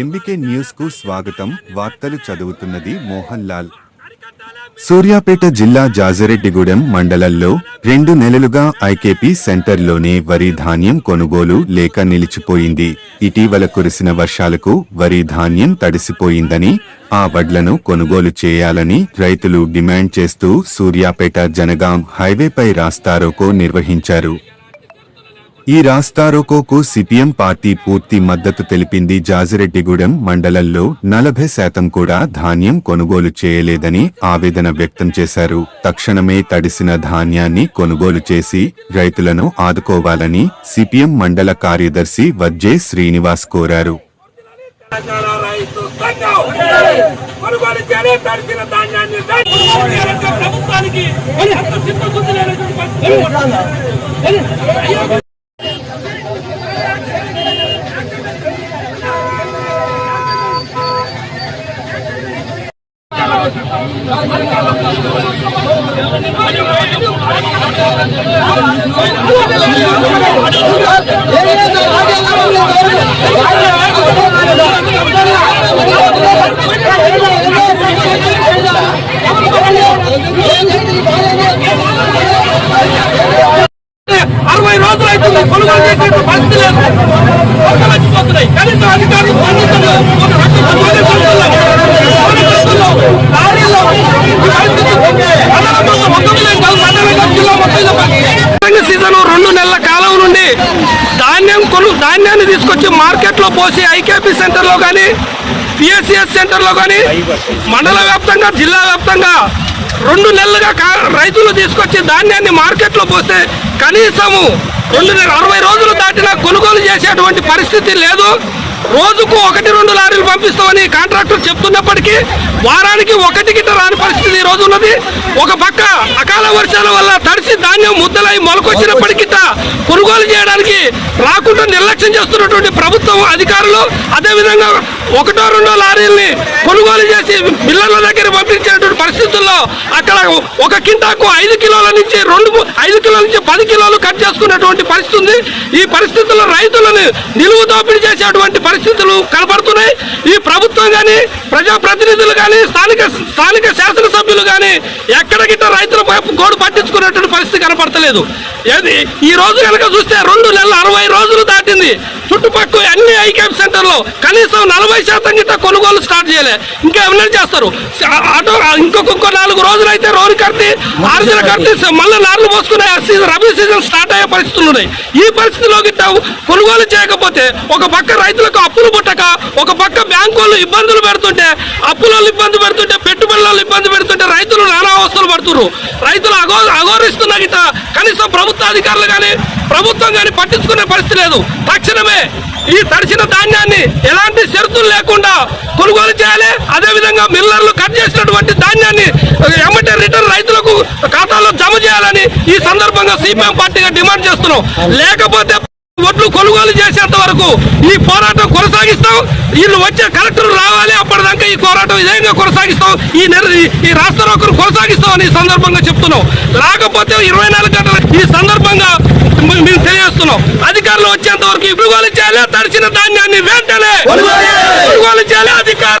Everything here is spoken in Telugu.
ఎంబికే న్యూస్కు స్వాగతం. వార్తలు చదువుతున్నది మోహన్ లాల్ సూర్యాపేట జిల్లా జాజిరెడ్డిగూడెం మండలంలో రెండు నెలలుగా ఐకేపీ సెంటర్లోనే వరి ధాన్యం కొనుగోలు లేక నిలిచిపోయింది. ఇటీవల కురిసిన వర్షాలకు వరి ధాన్యం తడిసిపోయిందని ఆ వడ్లను కొనుగోలు చేయాలని రైతులు డిమాండ్ చేస్తూ సూర్యాపేట జనగాం హైవేపై రాస్తారోకో నిర్వహించారు. ఈ రాస్తారోకోకు సిపిఎం పార్టీ పూర్తి మద్దతు తెలిపింది జాజిరెడ్డిగూడెం మండలంలో నలభై శాతం కూడా ధాన్యం కొనుగోలు చేయలేదని ఆవేదన వ్యక్తం చేశారు. తక్షణమే తడిసిన ధాన్యాన్ని కొనుగోలు చేసి రైతులను ఆదుకోవాలని సిపిఎం మండల కార్యదర్శి వజ్జే శ్రీనివాస్ కోరారు. కొనుగోలు తడిసిన ధాన్యాన్ని ప్రభుత్వానికి అరవై రోజులు అవుతుంది కొనుగోలు చేసే పరిస్థితి లేదు కొనుగోలు వచ్చిపోతున్నాయి కనీసం అధికారులు స్పందించలేదు. ఒక రకం సీజన్ రెండు నెలల కాలం నుండి ధాన్యం కొను ధాన్యాన్ని తీసుకొచ్చి మార్కెట్లో పోసి ఐకేపీ సెంటర్లో కానీ పిఎస్సిఎస్ సెంటర్లో కానీ మండల వ్యాప్తంగా జిల్లా వ్యాప్తంగా రెండు నెలలుగా కా- రైతులు తీసుకొచ్చి ధాన్యాన్ని మార్కెట్లో పోస్తే కనీసము రెండు నెలల అరవై రోజులు దాటినా కొనుగోలు చేసేటువంటి పరిస్థితి లేదు. రోజుకు ఒకటి రెండు లారీలు పంపిస్తామని కాంట్రాక్టర్ చెప్తున్నప్పటికీ వారానికి ఒకటి గిట్ట రాని పరిస్థితి ఈ రోజు ఉన్నది. ఒక పక్క అకాల వర్షాల వల్ల తడిసి ధాన్యం ముద్దలై మొలకొచ్చినప్పటికీ కొనుగోలు చేయడానికి రాకుండా నిర్లక్ష్యం చేస్తున్నటువంటి ప్రభుత్వం అధికారులు అదేవిధంగా ఒకటో రెండో లారీల్ని కొనుగోలు చేసి మిల్లర్ల దగ్గర పంపించేటువంటి పరిస్థితుల్లో అక్కడ ఒక కింటాకు ఐదు కిలోల నుంచి రెండు ఐదు కిలోల నుంచి పది కిలోలు కట్ చేసుకున్నటువంటి పరిస్థితి ఉంది. ఈ పరిస్థితుల్లో రైతులను నిలువు దోపిడీ చేసేటువంటి పరిస్థితులు కనబడుతున్నాయి ఈ ప్రభుత్వం కానీ ప్రజాప్రతినిధులు కానీ స్థానిక స్థానిక శాసనసభ్యులు కానీ ఎక్కడగిట్ట రైతుల వైపు గోడు పట్టించుకునేటువంటి పరిస్థితి కనపడతలేదు. ఏది? ఈ రోజు కనుక చూస్తే రెండు నెలల అరవై రోజులు దాటింది. చుట్టుపక్కల అన్ని ఐకేఎం సెంటర్లో కనీసం నలభై శాతం గిట్ట కొనుగోలు స్టార్ట్ చేయలే. ఇంకా ఏమైనా చేస్తారు? ఆటో ఇంకొక ఇంకో నాలుగు రోజులు అయితే రోడ్డు కడితే ఆరుజల కడితే మళ్ళీ నార్లు పోసుకునే సీజన్ రబీ సీజన్ స్టార్ట్ అయ్యే పరిస్థితులు ఉన్నాయి. ఈ పరిస్థితిలో గిట్ట కొనుగోలు చేయకపోతే ఒక పక్క రైతులకు అప్పులు పుట్టక ఒక పక్క బ్యాంకు వాళ్ళు ఇబ్బందులు పెడుతుంటే అప్పుల ఇబ్బంది పెడుతుంటే పెట్టుబడుల ఇబ్బంది పెడుతుంటే రైతులు నానా అవస్థలు పడుతున్నారు రైతులు అగో అఘోరిస్తున్న గిట కనీసం ప్రభుత్వ అధికారులు కానీ ప్రభుత్వం కానీ పట్టించుకునే పరిస్థితి లేదు. తక్షణమే ఈ తడిసిన ధాన్యాన్ని ఎలాంటి షరతులు లేకుండా కొనుగోలు చేయాలి. అదేవిధంగా మిల్లర్లు కట్ చేసినటువంటి ధాన్యాన్ని ఎమ్మటే రిటర్న్ రైతులకు ఖాతాలో జమ చేయాలని ఈ సందర్భంగా సిపిఎం పార్టీగా డిమాండ్ చేస్తున్నాం. లేకపోతే ఒడ్లు కొనుగోలు చేసేంత వరకు ఈ పోరాటం కొనసాగిస్తాం. వీళ్ళు వచ్చే కలెక్టర్ రావాలి అప్పటిదాకా ఈ పోరాటం ఇదేగా కొనసాగిస్తాం. ఈ నెల ఈ- రాష్ట్ర ఒకరు కొనసాగిస్తామని ఈ సందర్భంగా చెప్తున్నాం. రాకపోతే ఇరవై నాలుగు గంటల ఈ సందర్భంగా మేము తెలియజేస్తున్నాం. అధికారులు వచ్చేంత వరకు ఈ కొనుగోలు చేయాలి తడిచిన ధాన్యాన్ని వెంటనే కొనుగోలు చేయాలి అధికారులు.